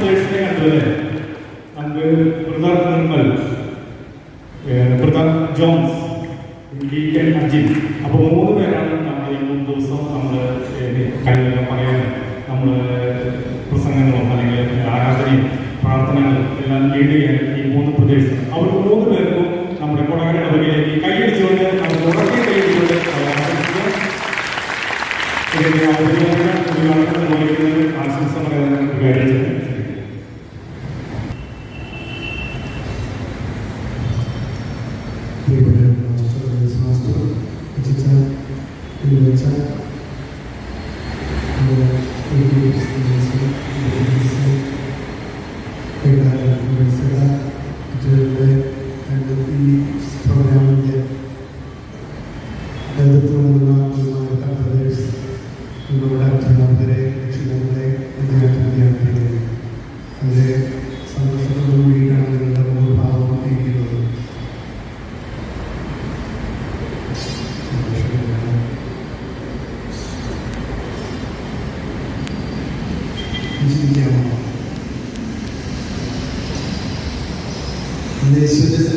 പ്രദേശത്തെ കണ്ടല്ലേ നമുക്ക് brother Nirmal brother Johns deacon Ajin. അപ്പോൾ മൂന്ന് പേരാണ് നമ്മൾ ഈ മൂന്ന് ദിവസം നമ്മൾ കാര്യങ്ങളൊക്കെ നമ്മൾ പ്രസംഗങ്ങളും അല്ലെങ്കിൽ ആരാധനയും പ്രാർത്ഥനകളും എല്ലാം ഈ മൂന്ന് പ്രദേശം. അവർ മൂന്ന് പേർക്കും നമ്മുടെ കൊടകര ഇടവകയിലേക്ക് കൈയടിച്ചുകൊണ്ട് നമുക്ക് ഉറക്കെ കൈയടിച്ചുകൊണ്ട് അവരെ agency.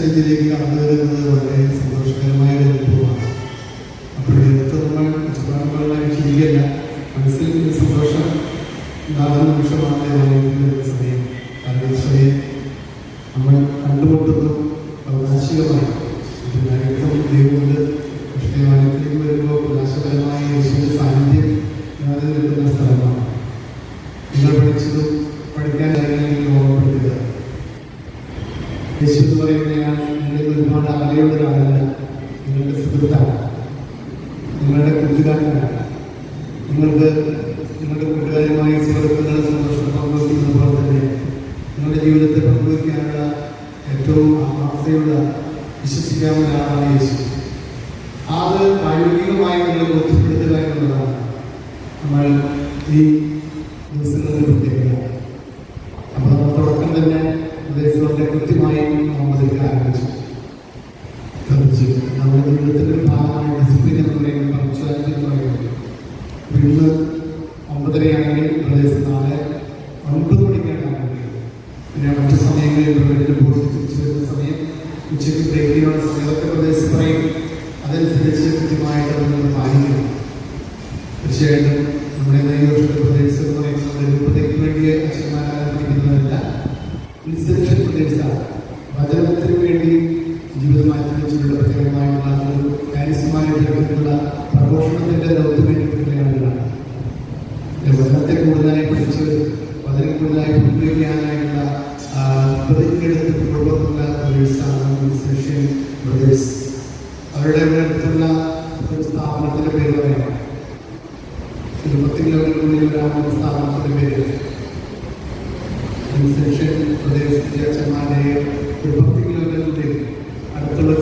സന്നിധിയിലേക്ക് കടന്നു വരുന്നത് വളരെ സന്തോഷകരമായ ഒരു അനുഭവമാണ്. അപ്പോൾ ഇന്നത്തെ നമ്മൾ ചുറ്റുപാടുകളായി ശരിയല്ല മനസ്സിൽ ഒരു സന്തോഷം ഉണ്ടാകുന്ന നിമിഷമാണ് സമയം. കാരണം നമ്മൾ കണ്ടുമുട്ടുന്നു ദേവാലയത്തിലേക്ക് വരുമ്പോൾ സാന്നിധ്യം സ്ഥലമാണ്. നിങ്ങൾ പഠിച്ചതും പഠിക്കാൻ യേശു പറയുന്നയാൾ നിങ്ങൾക്ക് ഒരുപാട് അകലെയുള്ള ഒരാളല്ല നിങ്ങളുടെ നിങ്ങളുടെ കൂട്ടുകാരനാണ്. നിങ്ങൾക്ക് നിങ്ങളുടെ കൂട്ടുകാരുമായി സുഹൃത്തുക്കളെ സന്തോഷം പങ്കുവയ്ക്കുന്ന നിങ്ങളുടെ ജീവിതത്തെ പങ്കുവയ്ക്കാനുള്ള ഏറ്റവും ആത്മാർത്ഥതയുള്ള വിശ്വസിക്കാവുന്ന ഒരാളാണ് യേശു. അത് പ്രായോഗികമായി നിങ്ങൾ ബോധ്യപ്പെടുത്തുക നമ്മൾ ഈ ദിവസങ്ങളുടെ പ്രത്യേകത. അപ്പോൾ നമ്മൾ തുടക്കം തന്നെ ഉപദേശങ്ങളുടെ കൃത്യമായി മുഹമ്മദിൽ ആരംഭിച്ചു ശ്രദ്ധിച്ചു നമ്മുടെ ജീവിതത്തിന്റെ ഒരു ഭാഗമാണ് ഡിസിപ്ലിൻ എന്ന് പറയുന്നത് പങ്ക്ച്വാലിറ്റി എന്ന് പറയുന്നത്. ഇന്ന് ഒമ്പതരയാണെങ്കിൽ പ്രദേശം നാളെ ഒൻപത് മണിക്കാണ് പിന്നെ മറ്റു സമയങ്ങളിൽ പ്രകടനം പോയി തിരിച്ചു വരുന്ന സമയം ഉച്ചയ്ക്ക് ബ്രേക്ക് ചെയ്യാനുള്ള സമയത്തൊക്കെ പ്രദേശം പറയും. അതനുസരിച്ച് കൃത്യമായിട്ട് നമ്മൾ പാലിക്കണം. തീർച്ചയായിട്ടും നമ്മുടെ നൈവർഷ പ്രദേശം എന്ന് പറയുന്നത് രൂപതയ്ക്ക് വേണ്ടിയ അച്ഛന്മാരാരംഭിക്കുന്നതല്ല ഇൻസെൻഷൻ പ്രദേശമാണ് വചനത്തിന് വേണ്ടി ജീവിതം മാറ്റി വെച്ചിട്ടുള്ള പ്രത്യേകമായിട്ടുള്ള ഒരു ചേർത്തിട്ടുള്ള പ്രഘോഷണത്തിന്റെ ദൗത്യമേറ്റിട്ടുള്ള ആളുകളാണ് വചനത്തെ കൂടുതലായി പഠിച്ച് വചനം കൂടുതലായി ഉപയോഗിക്കാനായിട്ടുള്ള പ്രതിജ്ഞയെടുത്തിട്ടുള്ള പ്രദേശമാണ് ഇൻസെൻഷൻ പ്രദേശ്. അവരുടെ അടുത്തുള്ള ഒരു സ്ഥാപനത്തിന്റെ പേര് പറയാം. ഇരുപത്തി കിലോമീറ്ററിനുള്ളിൽ സ്ഥാപനത്തിന്റെ പേര്. ഇൻസെൻഷൻ പ്രദേശത്തെ കിലോമീറ്ററിനുള്ളിൽ അടുത്തുള്ള ഒരു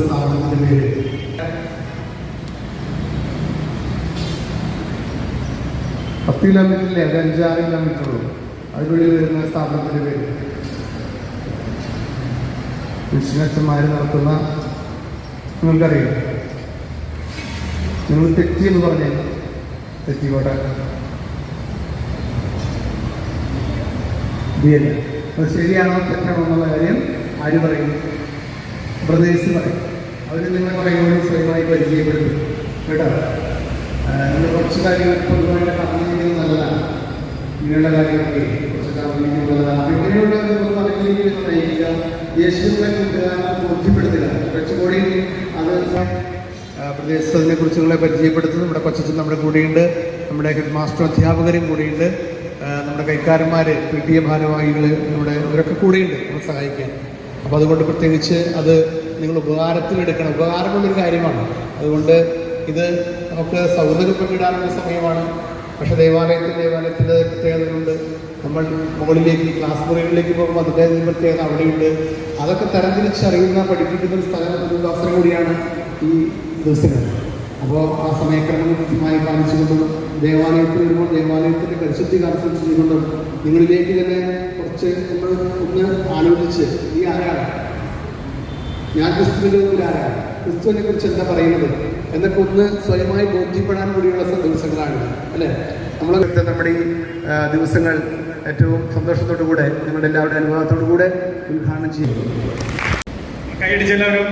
അഞ്ചാറ് അതിനുള്ളിൽ വരുന്ന സ്ഥാപനത്തിന്റെ പേര്. കൃഷ്ണച്ചന്മാർ നടത്തുന്ന നിങ്ങൾക്കറിയാം. നിങ്ങൾ തെറ്റി എന്ന് പറഞ്ഞേ തെറ്റിക്കോട്ടെ. ബിയല്ല അത് ശരിയാണോ തെറ്റാണോ എന്നുള്ള കാര്യം ആര് പറയും? ബ്രദേഴ്സ് പറയും. അവർ നിങ്ങളെ പറയുമ്പോൾ സ്വയമായി പരിചയപ്പെടുത്തും. കേട്ടോ? നിങ്ങൾ കുറച്ച് കാര്യങ്ങൾ പൊതുവായിട്ട് പറഞ്ഞിരിക്കുന്നത് നല്ലതാണ്. നിങ്ങളുടെ കാര്യങ്ങളൊക്കെ കുറച്ച് പറഞ്ഞിരിക്കുന്നത് നല്ലതാണ്. ഇങ്ങനെയുള്ള പറഞ്ഞിരിക്കുന്നത് നയിക്കുക യേശുവിനെ ബോധ്യപ്പെടുത്തുക കുറച്ചുകൂടി അത് പ്രദേശത്തിനെ കുറിച്ച് നിങ്ങളെ പരിചയപ്പെടുത്തുന്നു നമ്മുടെ കൊച്ചച്ഛൻ നമ്മുടെ കൂടെയുണ്ട്. നമ്മുടെ ഹെഡ് മാസ്റ്റർ അധ്യാപകരും കൂടെയുണ്ട്. നമ്മുടെ കൈക്കാരന്മാർ പി ടി എ ഭാരവാഹികൾ നമ്മുടെ ഇവരൊക്കെ കൂടെയുണ്ട് നമ്മളെ സഹായിക്കാൻ. അപ്പോൾ അതുകൊണ്ട് പ്രത്യേകിച്ച് അത് നിങ്ങൾ ഉപകാരത്തിലെടുക്കണം. ഉപകാരമുള്ളൊരു കാര്യമാണ്. അതുകൊണ്ട് ഇത് നമുക്ക് സൗഹൃദം പങ്കിടാനുള്ള സമയമാണ്. പക്ഷേ ദേവാലയത്തിൽ ദേവാലയത്തിന്റെ പ്രത്യേകതകളുണ്ട്. നമ്മൾ മുകളിലേക്ക് ക്ലാസ് മുറികളിലേക്ക് പോകുമ്പോൾ അതിന്റെ പ്രത്യേകത അവിടെയുണ്ട്. അതൊക്കെ തരംതിരിച്ചറിയുന്ന പഠിപ്പിക്കുന്ന ഒരു സ്ഥലം ഒരു കൂടിയാണ് ഈ ദിവസങ്ങൾ. അപ്പോൾ ആ സമയക്രമം കൃത്യമായി പാലിച്ചുകൊണ്ടും ദേവാലയത്തിൽ വരുമ്പോൾ ദേവാലയത്തിന്റെ പരിശുദ്ധി കാണിച്ചു ചെയ്തുകൊണ്ടും നിങ്ങളിലേക്ക് തന്നെ കുറച്ച് നമ്മൾ ഒന്ന് ആലോചിച്ച് ഈ ആരാണ്? ഞാൻ ക്രിസ്തുവിന്റെ മുമ്പിൽ ആരാണ്? ക്രിസ്തുവിനെ കുറിച്ച് എന്താ പറയുന്നത്? എന്നൊക്കെ ഒന്ന് സ്വയമായി ബോധ്യപ്പെടാൻ കൂടിയുള്ള ദിവസങ്ങളാണ് അല്ലേ? നമ്മൾ നമ്മുടെ ഈ ദിവസങ്ങൾ ഏറ്റവും സന്തോഷത്തോടു കൂടെ നിങ്ങളുടെ എല്ലാവരുടെ അനുഭവത്തോടു കൂടെ ഉദ്ഘാടനം ചെയ്യും. കൈയടിച്ചെല്ലാവരും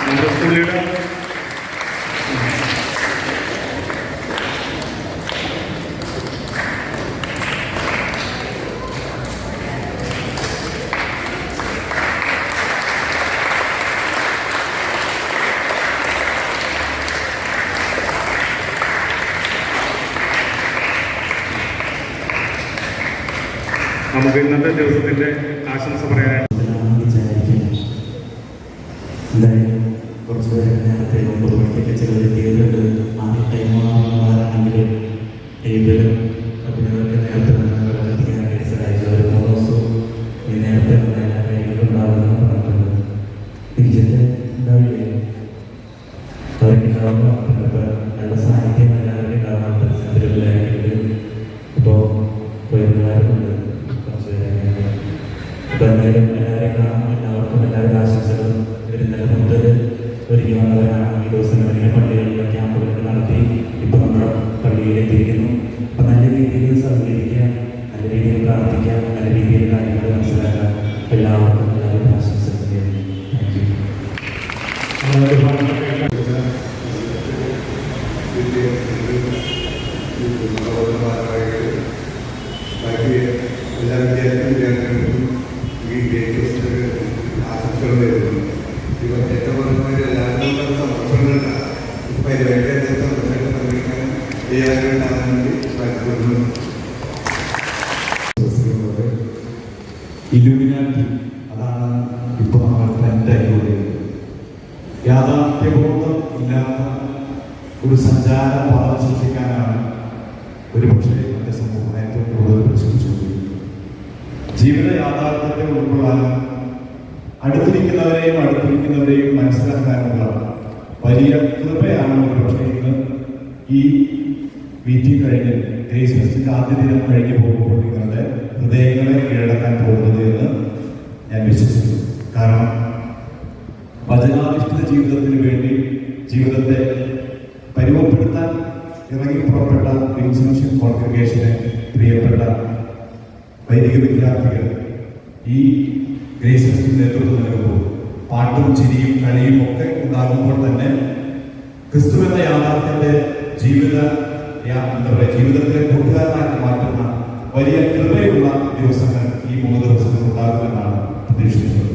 നമ്മുടെ സ്കൂളിലെ നമുക്ക് ഇന്നത്തെ ദിവസത്തിന്റെ ആശംസ പറയാനായിട്ട് കുറച്ച് പേര് ഈ നേരത്തെ അവർക്ക് രീതിയിൽ സഹകരിക്കുക നല്ല രീതിയിൽ പ്രാർത്ഥിക്കാം നല്ല രീതിയിൽ കാര്യങ്ങൾ മനസ്സിലാക്കാം എല്ലാവർക്കും എല്ലാവരും ആശംസകൾ നേരുന്നു താങ്ക് യു നമ്മുടെ ബഹുമാനപ്പെട്ട ബാക്കി എല്ലാ വിദ്യാർത്ഥി വിദ്യാർത്ഥികൾക്കും ഈ ഡേറ്റ് ആശംസകൾ നേരുന്നു ഇവർ ഏറ്റവും എല്ലാവരും സന്തോഷങ്ങളുണ്ടാകും പരിപാടിയുടെ സന്തോഷങ്ങൾ പങ്കെടുക്കാൻ ചെയ്യാറുണ്ടാകാൻ വേണ്ടി താല്പര്യപ്പെടുന്നു ഇലുമിനാറ്റി അതാണ് ഇപ്പോൾ നമ്മൾ ട്രെൻഡായിക്കൊണ്ടിരിക്കുന്നത് യാഥാർത്ഥ്യബോധം ഇല്ലാത്ത ഒരു സഞ്ചാര പദം സൃഷ്ടിക്കാനാണ് ഒരുപക്ഷെ ഇന്നത്തെ സമൂഹം ഏറ്റവും കൂടുതൽ പരിശ്രമിച്ചുകൊണ്ടിരിക്കുന്നത്. ജീവിത യാഥാർത്ഥ്യത്തെ ഉൾക്കൊള്ളാനും അടുത്തിരിക്കുന്നവരെയും അടുത്തിരിക്കുന്നവരെയും മനസ്സിലാക്കാനുള്ള വലിയ കൃപയാണ് ഒരുപക്ഷെ ഇന്ന് ഈ മീറ്റിംഗ് കഴിഞ്ഞ് ക്രിസ്മസിന്റെ ആദ്യ ദിനം കഴിഞ്ഞ് പോകുമ്പോൾ നിങ്ങളുടെ ഹൃദയങ്ങളെ കീഴടക്കാൻ പോകുന്നത് എന്ന് ഞാൻ വിശ്വസിക്കുന്നു. കാരണം വചനാധിഷ്ഠിത ജീവിതത്തിന് വേണ്ടി ജീവിതത്തെ പരിമപ്പെടുത്താൻ ഇറങ്ങി പുറപ്പെട്ട വിൻസൻഷൻ കോൺഗ്രിഗേഷന് പ്രിയപ്പെട്ട വൈദിക വിദ്യാർത്ഥികൾ ഈ ഗ്രേസ് നേതൃത്വം നൽകുമ്പോൾ പാട്ടും ചിരിയും കളിയും ഒക്കെ ഉണ്ടാകുമ്പോൾ തന്നെ ക്രിസ്തു എന്ന യാഥാർത്ഥ്യത്തെ ജീവിത എന്താ പറയുക ജീവിതത്തിലെ കൂട്ടുകാരനാക്കി മാറ്റുന്ന വലിയ കൃപയുള്ള ദിവസങ്ങൾ ഈ മൂന്ന് ദിവസങ്ങൾ ഉണ്ടാകുമെന്നാണ് പ്രതീക്ഷിക്കുന്നത്.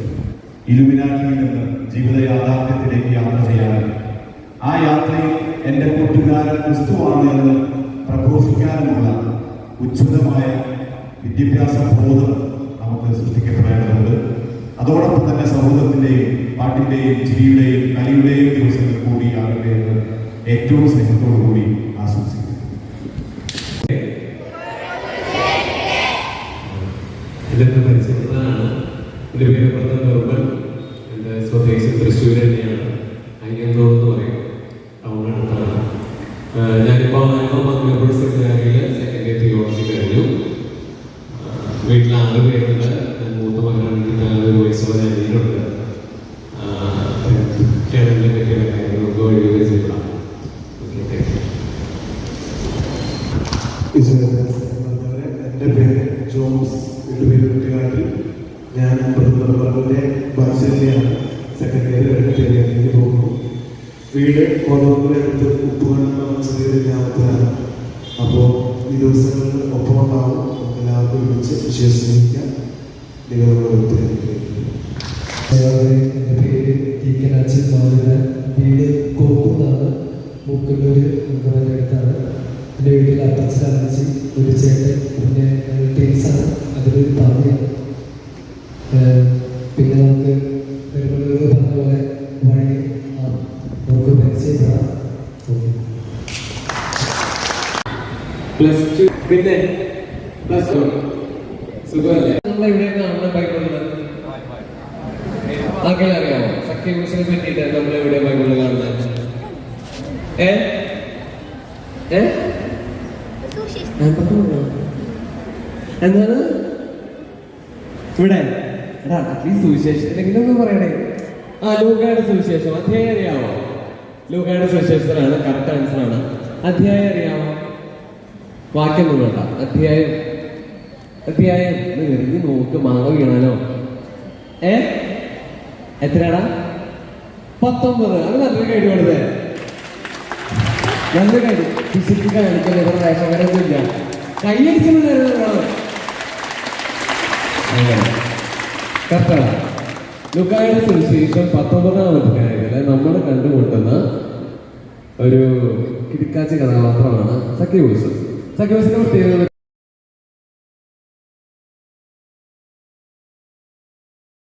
ഇലുമിനാറ്റിയിൽ നിന്ന് ജീവിത യാഥാർത്ഥ്യത്തിലേക്ക് യാത്ര ചെയ്യാനും ആ യാത്രയിൽ എന്റെ കൂട്ടുകാരൻ ക്രിസ്തുവാണ് എന്ന് പ്രഘോഷിക്കാനുമുള്ള ഉജ്ജ്വലമായ വിദ്യാഭ്യാസ ബോധം നമുക്ക് സൃഷ്ടിക്കപ്പെടേണ്ടതുണ്ട്. അതോടൊപ്പം തന്നെ സൗഹൃദത്തിന്റെയും പാട്ടിന്റെയും ചിരിയുടെയും കലയുടെയും ദിവസങ്ങൾ കൂടി ആകട്ടെ എന്ന് ഏറ്റവും സ്നേഹത്തോടു കൂടി ആശംസിക്കുന്നു. ജോൺസ് വീട്ടുപേരുകാരിൽ ഞാൻ പ്രഭുന്റെ ബാസിലെയാണ് ഇയർ കഴിഞ്ഞ് പോകുന്നു. വീട് കോതോന്നിലെ അടുത്ത് ഉപ്പുകണ്ണ ചെറിയൊരു ഗ്രാമത്തിലാണ്. അപ്പോൾ ഈ ദിവസങ്ങളിൽ ഒപ്പം ഉണ്ടാവും. എല്ലാവർക്കും വിളിച്ച് വിശ്വസിക്കാം നിങ്ങളുടെ എന്റെ പേര് ടി കെ അച്ഛൻ മാധവൻ വീട് കോക്കുന്നാണ് മൂക്കന്നൂർ അടുത്താണ് എന്റെ വീട്ടിൽ അപ്പച്ചൻ അമ്മച്ചി ഒരു ചേട്ടൻ പിന്നെ ടീംസാണ് അതിലൊരു പാതിയാണ് പിന്നെ നമുക്ക് പെരുമളൂർ പറഞ്ഞ പോലെ വഴി ആ, നമുക്ക് പരിചയപ്പെടാം ഓക്കെ പ്ലസ് ടു പിന്നെ പ്ലസ് ടു സുഖമല്ലേ? നമ്മളെ ഇവിടെ കാണുന്ന ബൈബിളിൽ ആർക്കെങ്കിലും അറിയാമോ സഖ്യഭൂഷനെ പറ്റിയിട്ട് നമ്മളെ ഇവിടെ ബൈബിളിൽ കാണുന്നത്. ഏ? ഏ? എന്താണ്? ഇവിടെ. എടാ അറ്റ്ലീസ്റ്റ് സുവിശേഷത്തിലെങ്കിലും ഒന്ന് പറയണേ. ആ ലൂക്കായുടെ സുവിശേഷം. അധ്യായം അറിയാമോ ലൂക്കായുടെ ആൻസർ ആണ്. അധ്യായം അറിയാമോ വാക്യം ഒന്നും അധ്യായം അധ്യായം ഒന്ന് വെറുതെ നോക്ക് മാങ്ങ വീണാലോ. ഏ? എത്രയാടാ? പത്തൊമ്പത്. അത് നല്ല കഴിവ് കൊടുത്തേ നല്ല കഴിവ് ഫിസിക്കൽ കാണിക്കുന്ന ഇവിടെ വേഷകരൊന്നും ഇല്ല. കൈയടിച്ചത് കറക്റ്റാണ് ലുക്കായുടെ സുവിശേഷം പത്തൊമ്പതാം അധ്യായത്തിൽ നമ്മൾ കണ്ടുമുട്ടുന്ന ഒരു കിടക്കാച്ചി കഥാപാത്രമാണ് സഖ്യഭൂഷൺ സഖ്യഭൂഷന്റെ പ്രത്യേകത